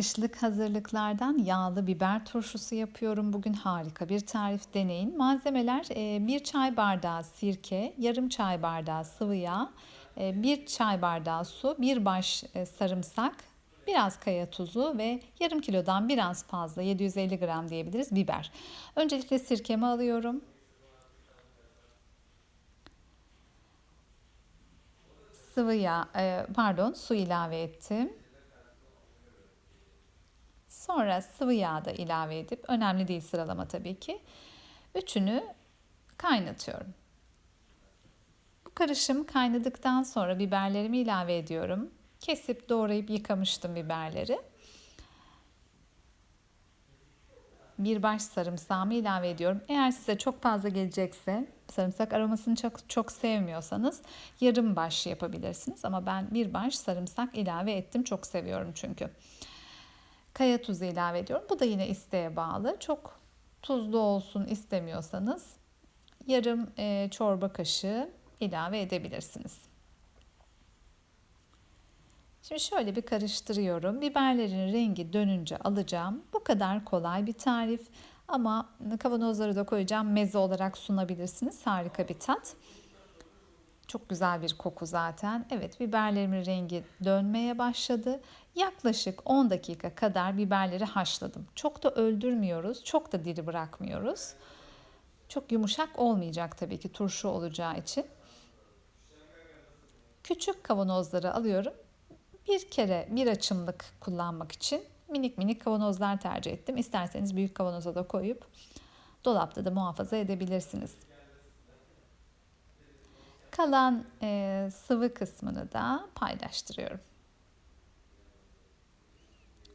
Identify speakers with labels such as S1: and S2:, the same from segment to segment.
S1: Kışlık hazırlıklardan yağlı biber turşusu yapıyorum. Bugün harika bir tarif deneyin. Malzemeler e, bir çay bardağı sirke, yarım çay bardağı sıvı yağ, e, bir çay bardağı su, bir baş e, sarımsak, biraz kaya tuzu ve yarım kilodan biraz fazla 750 gram diyebiliriz biber. Öncelikle sirkemi alıyorum. Sıvı yağ, pardon su ilave ettim. Sonra sıvı yağ da ilave edip önemli değil sıralama tabii ki. Üçünü kaynatıyorum. Bu karışım kaynadıktan sonra biberlerimi ilave ediyorum. Kesip doğrayıp yıkamıştım biberleri. Bir baş sarımsağımı ilave ediyorum. Eğer size çok fazla gelecekse, sarımsak aromasını çok çok sevmiyorsanız yarım baş yapabilirsiniz ama ben bir baş sarımsak ilave ettim. Çok seviyorum çünkü kaya tuzu ilave ediyorum. Bu da yine isteğe bağlı. Çok tuzlu olsun istemiyorsanız yarım e, çorba kaşığı ilave edebilirsiniz. Şimdi şöyle bir karıştırıyorum. Biberlerin rengi dönünce alacağım. Bu kadar kolay bir tarif ama kavanozları da koyacağım. Meze olarak sunabilirsiniz. Harika bir tat. Çok güzel bir koku zaten. Evet biberlerimin rengi dönmeye başladı. Yaklaşık 10 dakika kadar biberleri haşladım. Çok da öldürmüyoruz, çok da diri bırakmıyoruz. Çok yumuşak olmayacak tabii ki turşu olacağı için. Küçük kavanozları alıyorum. Bir kere bir açımlık kullanmak için minik minik kavanozlar tercih ettim. İsterseniz büyük kavanoza da koyup dolapta da muhafaza edebilirsiniz. Kalan e, sıvı kısmını da paylaştırıyorum.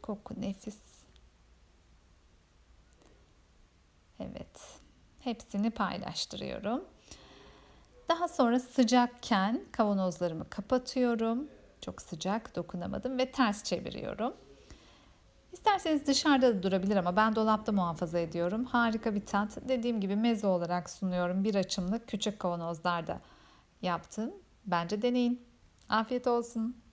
S1: Koku nefis. Evet. Hepsini paylaştırıyorum. Daha sonra sıcakken kavanozlarımı kapatıyorum. Çok sıcak dokunamadım ve ters çeviriyorum. İsterseniz dışarıda da durabilir ama ben dolapta muhafaza ediyorum. Harika bir tat. Dediğim gibi meze olarak sunuyorum. Bir açımlık küçük kavanozlarda yaptım. Bence deneyin. Afiyet olsun.